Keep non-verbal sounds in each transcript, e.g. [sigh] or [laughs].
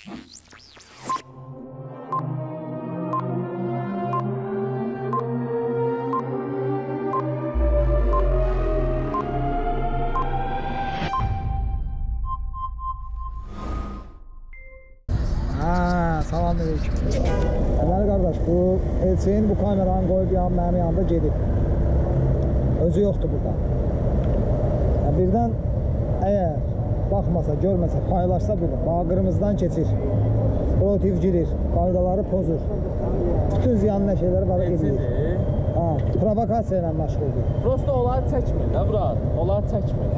Hə, salam aleyküm. Deməli qardaş, bu Elçin bu kameranı qoyub yan mənim yanında gedib. Özü yoxdur burada. Yəni birdən əgər baxmasa, görməsə, paylaşsa bunu, bax qırmızıdan keçir. Protiv girir, qaydaları pozur. Bütün ziyanlı şeyləri var edir. Hə, provokasiya ilə məşğuldur. Prosta onları çəkmir də bura. Onları çəkmir.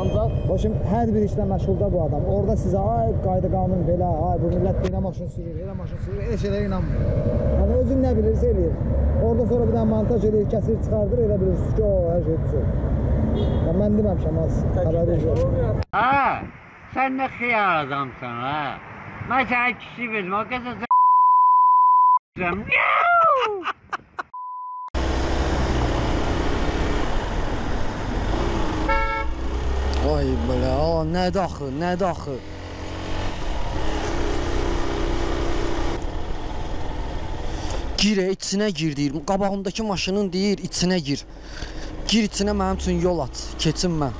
Ancaq O şimdi hər bir işlə məşğulda bu adam. Orada sizə ay qayda qanun belə, ay bu millət belə maşın sürür, elə maşın sürür, elə şeylərə inanmır. Yəni özün nə bilirsə eləyir. Orada sonra bir dənə montaj eləyir, kəsir çıxardır, elə bilirsiniz ki, o hər şey düzür. Ya mən deməmişəm az xəbəri yox. Ha, sen ne xiyar adamsın ha. Ben sana kişi verdim, o kadar s***** Ay belə, a, nədir axı, nədir axı? Girə, içinə gir deyir. Qabağımdakı maşının deyir, içinə gir. Gir içinə mənim üçün yol aç, keçim mən.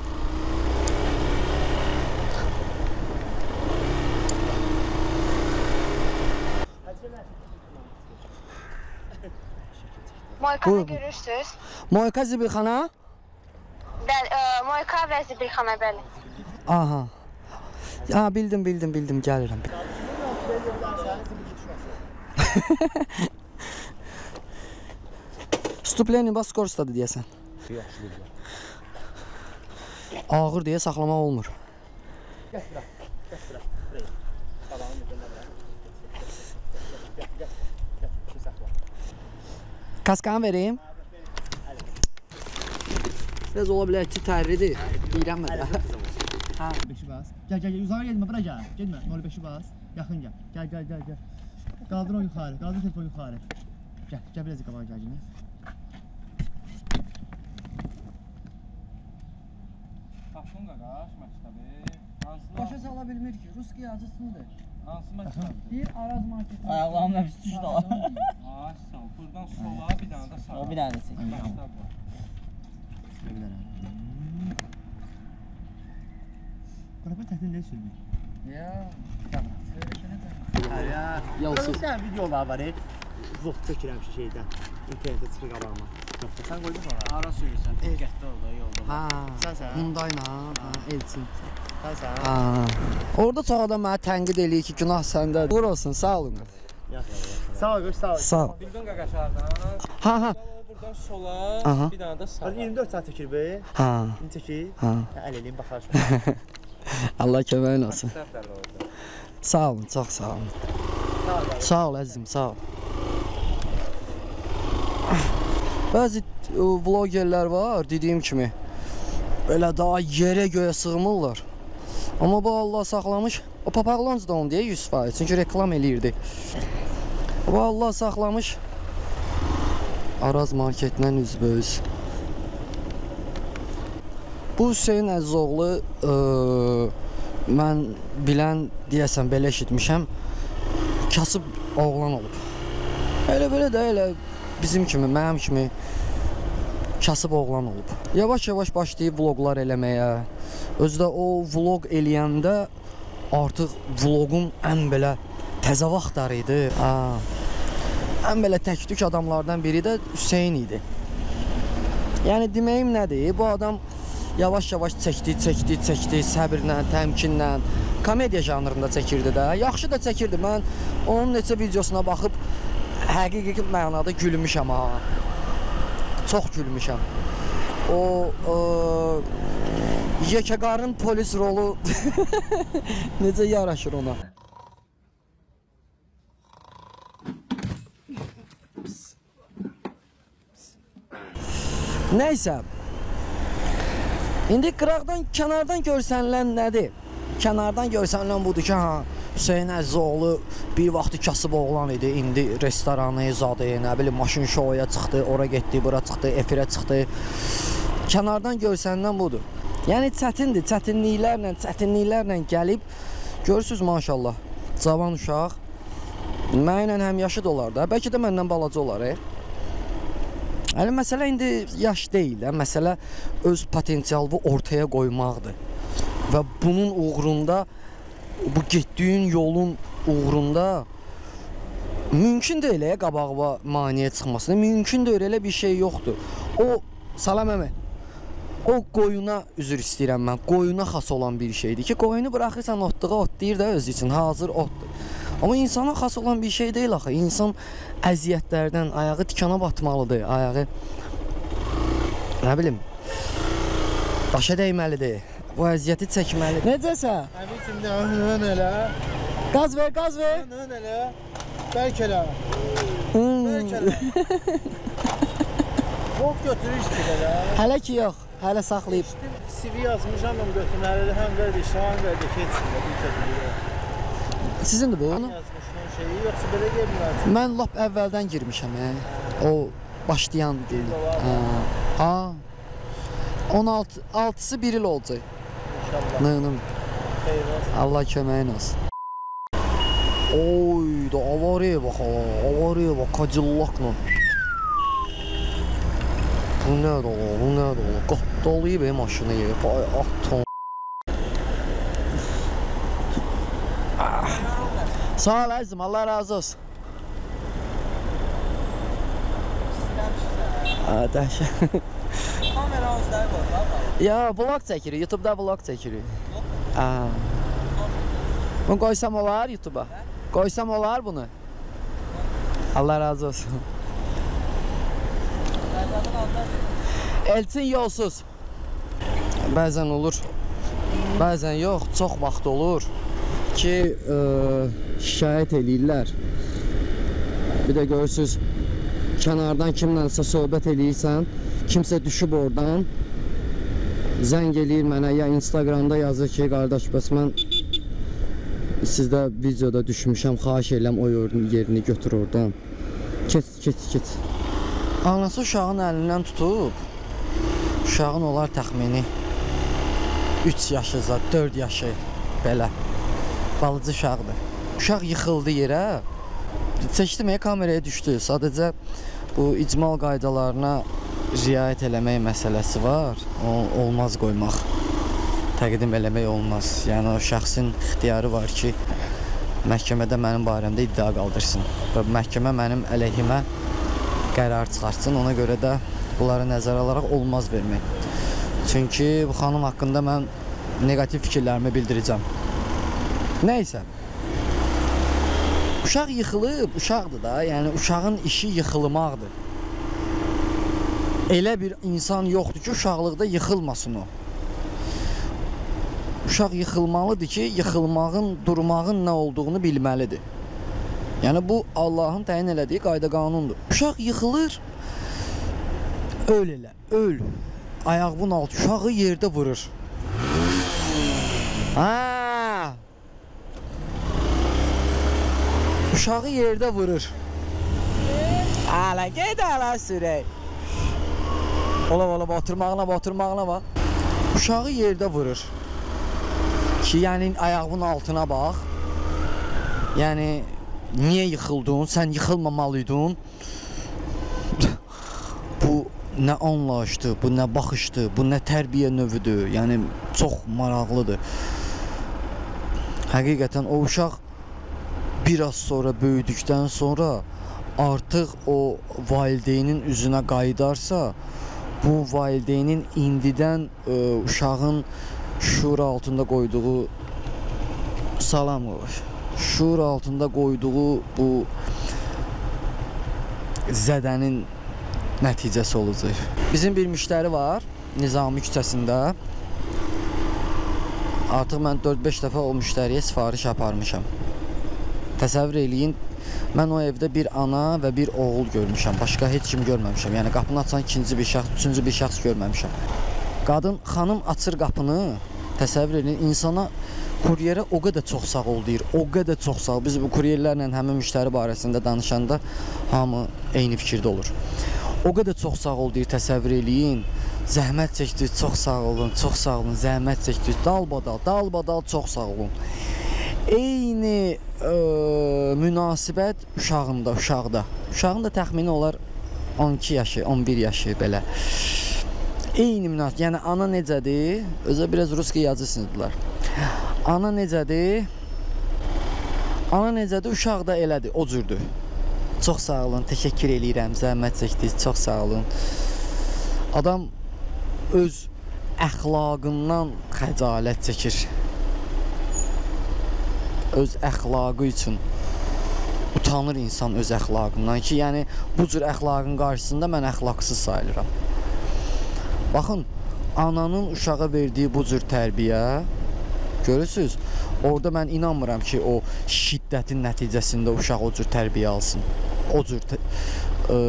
Moykanı görürsüz. Moyka Zibirxana? Bəli, ə, Moyka və Zibilxana bəli. Aha. Ha, bildim, bildim, bildim, gəlirəm. [laughs] Stupleni bas skorstadır deyəsən. Ağır deyə saxlamaq olmur. Kaskanı verim. Biraz ola bilər ki, tərlidir. Deyirəm mən də. Beşi bas. Gəl, gəl, gəl, uzağa getmə, bura gəl. Getmə, 05-i bas. Yaxın gəl. Gəl, gəl, gəl, gəl. Qaldır o yuxarı, qaldır telefonu yuxarı. Gəl, gəl biraz qabağa gəl yine. Tapşın qaqaş məktəbi. Hansı Başa sala bilmir ki, ruski yazısındır. hansı məktəb? [laughs] Bir Araz marketi. Ayaqlarımla pis düşdü. Ay [laughs] sağ ol. Buradan sola bir dənə də sağa. O bir dənə də çək. Məktəb var. Qrapa təhdid nə söylüyor? Ya. Yalsız. Sən videolar var, vlog çəkirəm şeydən. İnternetdə çıxır qabağıma. Sən qoydun sonra. Ara sürürsən. Diqqətli ol da yolda. Ha, Sənsən? Hyundai ilə, ha, Elçin. Sənsən? Ha. Orada çox adam mənə tənqid eləyir ki, günah səndədir. Uğur olsun, sağ olun. Sağ ol, sağ ol. Sağ ol. Bildin qaqaşlardan. Ha, ha. Buradan sola Aha. bir dənə də sağa. Hadi 24 saat çəkir be. Ha. İndi çəkir. Ha. Əl eləyim baxar. [laughs] Allah köməyin olsun. Sağ olun, çox sağ olun. Sağ ol əzizim, sağ ol. Bəzi e, vlogerlər var, dediyim kimi. Belə daha yerə göyə sığmırlar. Amma bu Allah saxlamış. O papaqlanc da onu deyə 100%. Çünki reklam eləyirdi. Bu Allah saxlamış. Araz marketdən üzbəüz. Bu Hüseyn Əzizoğlu ə, mən bilən deyəsən belə eşitmişəm. Kasıb oğlan olub. Elə belə də elə bizim kimi, mənim kimi kasıb oğlan olub. Yavaş-yavaş başlayıb vloqlar eləməyə. Özü də o vloq eləyəndə artıq vloqun ən belə təzə vaxtları idi. Ha. Ən belə tək-tük adamlardan biri də Hüseyn idi. Yəni deməyim nədir? Bu adam yavaş-yavaş çəkdi, çəkdi, çəkdi, səbrlə, təmkinlə, komediya janrında çəkirdi də. Yaxşı da çəkirdi. Mən onun neçə videosuna baxıb həqiqi mənada gülmüşəm ha. Çox gülmüşəm. O, o yekəqarın polis rolu [laughs] necə yaraşır ona? Nəysə. İndi qıraqdan, kənardan görsənilən nədir? Kənardan görsənilən budur ki, ha, Hüseyn Əzizoğlu bir vaxtı kasıb oğlan idi. İndi restoranı zadı, nə bilim, maşın şouya çıxdı, ora getdi, bura çıxdı, efirə çıxdı. Kənardan görsənilən budur. Yəni çətindir, çətinliklərlə, çətinliklərlə gəlib görürsüz maşallah. cavan uşaq. Mənlə həm yaşı da olar da. Bəlkə də məndən balaca olar. E? Hələ məsələ indi yaş deyil də, məsələ öz potensialını ortaya qoymaqdır. Və bunun uğrunda bu getdiyin yolun uğrunda mümkün deyil ya qabağıma maneə çıxmasına. Mümkün deyil elə bir şey yoxdur. O salam əmi. O qoyuna üzr istəyirəm mən. Qoyuna xas olan bir şeydir ki, qoyunu buraxırsan otluğa otlayır da öz üçün hazır otdur. Amma insana xas olan bir şey deyil axı. İnsan əziyyətlərdən ayağı tikana batmalıdır, ayağı nə bilim daşa dəyməlidir. Bu əziyyəti çəkməlidir. Necəsən? Əmitim də hın elə. Qaz ver, qaz ver. Hın elə. Bəlkə elə. Bəlkə elə. Volt götürür işte elə. Hələ ki yox, hələ saxlayıb. CV yazmışam mən götürməli həm verdi, şahan verdi, keçsin də bir kətədir. Sizindir bu? Yazmışın şeyi yoxsa belə gəlmirlər. Mən lap əvvəldən girmişəm, hə. O başlayan gün. Hə. Ha. 16 6-sı 1 il olacaq. İnşallah. Nığnım. Xeyir olsun. Allah köməyin olsun. Oy, da avariyə bax, ha, avariyə bax, Cadillac-la. Bu nədir o, bu nədir o? Qatdalayıb e maşını ye, ay aton. Ah. Sağ ol əzizim, Allah razı olsun. Aa, [laughs] Ya, vlog çəkirik, YouTube-da vlog çəkirik. Aa. Bunu qoysam olar YouTube-a? Qoysam olar bunu? Allah razı olsun. Elçin yolsuz. Bəzən olur. Bəzən yox, çox vaxt olur ki, ə, şikayət eləyirlər. Bir də görürsüz, kənardan kimlənsə söhbət eləyirsən, kimsə düşüb oradan zəng eləyir mənə ya Instagramda yazır ki, qardaş, bəs mən sizdə videoda düşmüşəm, xahiş edirəm o yerini, götür oradan. Keç, keç, keç. Anası uşağın əlindən tutub, uşağın olar təxmini 3 yaşıza, 4 yaşı belə. Balıcı uşaqdır. Uşaq yıxıldı yerə. Çəkdim, ya, kameraya düşdü. Sadəcə bu icmal qaydalarına riayət eləmək məsələsi var. O olmaz qoymaq. Təqdim eləmək olmaz. Yəni o şəxsin ixtiyarı var ki, məhkəmədə mənim barəmdə iddia qaldırsın və məhkəmə mənim əleyhimə qərar çıxartsın. Ona görə də bunları nəzərə alaraq olmaz vermək. Çünki bu xanım haqqında mən neqativ fikirlərimi bildirəcəm. Nəysə. Uşaq yıxılıb, uşaqdır da, yəni uşağın işi yıxılmaqdır. Elə bir insan yoxdur ki, uşaqlıqda yıxılmasın o. Uşaq yıxılmalıdır ki, yıxılmağın, durmağın nə olduğunu bilməlidir. Yəni bu Allahın təyin elədiyi qayda qanundur. Uşaq yıxılır, öl elə, öl. Ayağının altı uşağı yerdə vurur. Ha! Uşağı yerdə vurur. Ala get ala sürək. Ola ola oturmağına oturmağına bax. Uşağı yerdə vurur. Ki yəni ayağının altına bax. Yəni niyə yıxıldın? Sən yıxılmamalıydın. bu nə anlayışdır, bu nə baxışdır, bu nə tərbiyə növüdür. Yəni çox maraqlıdır. Həqiqətən o uşaq biraz sonra böyüdükdən sonra artıq o valideynin üzünə qayıdarsa, bu valideynin indidən ə, uşağın şuur altında qoyduğu salam. Şuur altında qoyduğu bu zədənin nəticəsi olacaq. Bizim bir müştəri var Nizami küçəsində. Artıq mən 4-5 dəfə o müştəriyə sifariş aparmışam. Təsəvvür eləyin, mən o evdə bir ana və bir oğul görmüşəm. Başqa heç kim görməmişəm. Yəni qapını açan ikinci bir şəxs, üçüncü bir şəxs görməmişəm. Qadın, xanım açır qapını. Təsəvvür edin, insana kuryerə o qədər çox sağ ol deyir. O qədər çox sağ ol. Biz bu kuryerlərlə həmin müştəri barəsində danışanda hamı eyni fikirdə olur. O qədər çox sağ ol deyir, təsəvvür eləyin. Zəhmət çəkdiniz, çox sağ olun, çox sağ olun. Zəhmət çəkdiniz, dalbadal, dalbadal çox sağ olun. eyni ə, münasibət uşağında, uşaqda. Uşağın da təxmini olar 12 yaşı, 11 yaşı belə. Eyni münasibət. Yəni ana necədir? Özə biraz ruski yazısınızlar. Ana necədir? Ana necədir? Uşaq da elədir, o cürdür. Çox sağ olun, təşəkkür eləyirəm. Zəhmət çəkdiniz. Çox sağ olun. Adam öz əxlaqından xəcalət çəkir. Öz əxlaqı üçün utanır insan öz əxlaqından ki, yəni bu cür əxlaqın qarşısında mən əxlaqsız sayılıram. Baxın, ananın uşağa verdiyi bu cür tərbiyə görürsüz? Orada mən inanmıram ki, o şiddətin nəticəsində uşaq o cür tərbiyə alsın. O cür ə,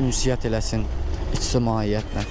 ünsiyyət eləsin ictimaiyyətlə.